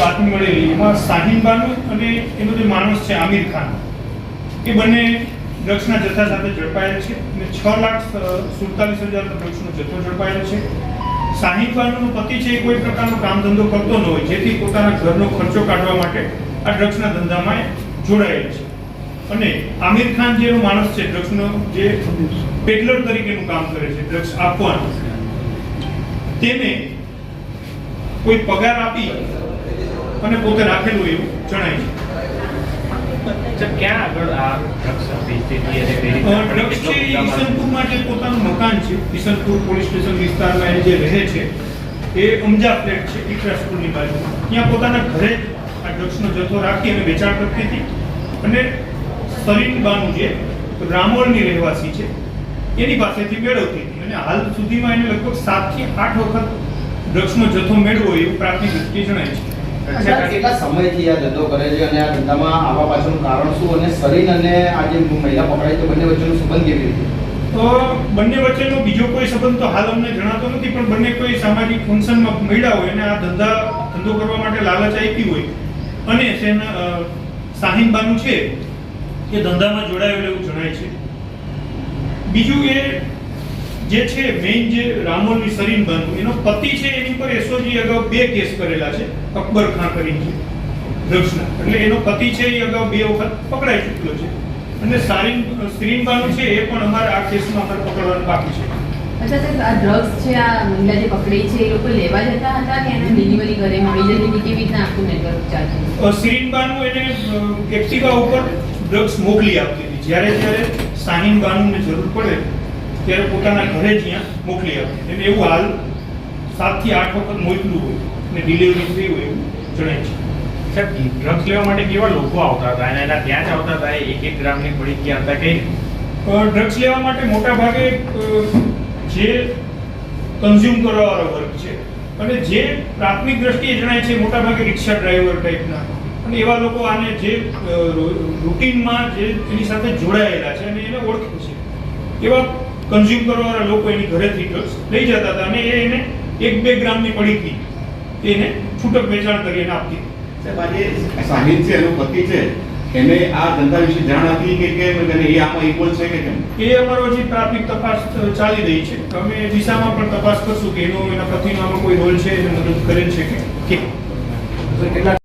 બાતમી મળેલી એમાં શાહીન બાનુ અને એનો જે માણસ છે આમિર ખાન, એ બંને ડ્રગ્સના જથ્થા સાથે ઝડપાયેલ છે અને છ લાખ સુડતાલીસ હજાર ડ્રગ્સનો જથ્થો ઝડપાયેલ છે. શાહીન બાનુનો પતિ છે એ કોઈ પ્રકારનો કામ ધંધો કરતો ન હોય, જેથી પોતાના ઘરનો ખર્ચો કાઢવા માટે આ ડ્રગ્સના ધંધામાં જોડાયેલ છે. અને આમિર ખાન જેનો માણસ છે, ડ્રગ્સનો જે પેડલર તરીકેનું કામ કરે છે, ડ્રગ્સ આપવાનું, તેને કોઈ પગાર આપી અને પોતે રાખેલું એવું જણાય છે. જે પોતાનું મકાન છે. ઈસનપુર પોલીસ સ્ટેશન વિસ્તારમાં એ જે રહે છે એ અમજા ફ્લેટ છે ઇકરા સ્કૂલની બાજુમાં ત્યાં પોતાના ઘરે આ ડ્રગ્સનો જથ્થો રાખી અને વેચાણ કરતી હતી. અને સરીન બાનુ જે રામોલની રહેવાસી છે એની પાસેથી મેળવતી હતી. અને હાલ સુધીમાં એને લગભગ સાતથી આઠ વખત ડ્રગ્સનો જથ્થો મેળવો એવું પ્રાથમિક દ્રષ્ટિએ જણાય છે. કેટલા સમયથી આ કારણ શું અને શરીર અને આ મહિલા પકડાઈ તો બંને વચ્ચેનો સંબંધ તો બંને વચ્ચેનો બીજો કોઈ સંબંધ તો હાલ અમને જણાતો નથી પણ બંને કોઈ સામાજિક ફંક્શનમાં મળ્યા હોય અને આ ધંધા ધંધો કરવા માટે લાલચ આપી હોય અને તેના અ, શાહીન બાનુ છે એ ધંધામાં જોડાયેલું એવું જણાય છે. બીજું એ જે છે મેઇન જે રામોલની સરીન બાનુ એનો પતિ છે એની પર એસઓજી અગાઉ બે કેસ કરેલા છે અકબર ખાન કરીને. છે ડ્રગ્સના એટલે એનો પતિ છે એ અગાઉ બે વખત પકડાઈ ચૂક્યો છે. અને સારીન સ્ત્રીન બાનુ છે એ પણ અમારે આ કેસમાં અમારે પકડવાનું બાકી છે. અચ્છા સાહેબ આ ડ્રગ્સ છે આ મહિલા જે પકડી છે એ લોકો લેવા જતા હતા કે એને ડિલિવરી ઘરે મળી જતી હતી કેવી રીતના આખું નેટવર્ક ચાલતું સ્ત્રીન બાનુ એને એક્ટિવા ઉપર ડ્રગ્સ મોકલી આપતી હતી. જ્યારે જ્યારે શાહીન બાનુને જરૂર પડે ત્યારે પોતાના ઘરે જ ત્યાં મોકલી આપે. એટલે એવું હાલ સાતથી આઠ વખત મોકલું હોય અને ડિલિવરી થઈ હોય એવું જણાય છે. સાહેબ ડ્રગ્સ લેવા માટે કેવા લોકો આવતા હતા? અને એના ત્યાં જ આવતા હતા? એક એક ગ્રામની પડી ગયા હતા કઈ? ડ્રગ્સ લેવા માટે મોટા ભાગે જે કન્ઝ્યુમ કરવાવાળો વર્ગ છે. અને જે પ્રાથમિક દ્રષ્ટિએ જણાય છે મોટા ભાગે રિક્ષા ડ્રાઈવર ટાઈપના અને એવા લોકો આને જે રૂટીનમાં જે એની સાથે જોડાયેલા છે અને એને ઓળખે છે. એવા કન્ઝ્યુમ કરવાવાળા લોકો એની ઘરેથી ડ્રગ્સ લઈ જતા હતા અને એ એને એક બે ગ્રામની પડીકી એને છૂટક વેચાણ કરીને આપતી. સાહેબ છે એનો પતિ છે એને આ ધંધા વિશે જાણ હતી કે કેમ અને એ આમાં ઇક્વલ છે કે કેમ? એ અમારો જે પ્રાથમિક તપાસ ચાલી રહી છે. અમે દિશામાં પણ તપાસ કરશું કે એનો એના પતિનો આમાં કોઈ રોલ છે એને મદદ કરે છે કે કેમ? કેટલા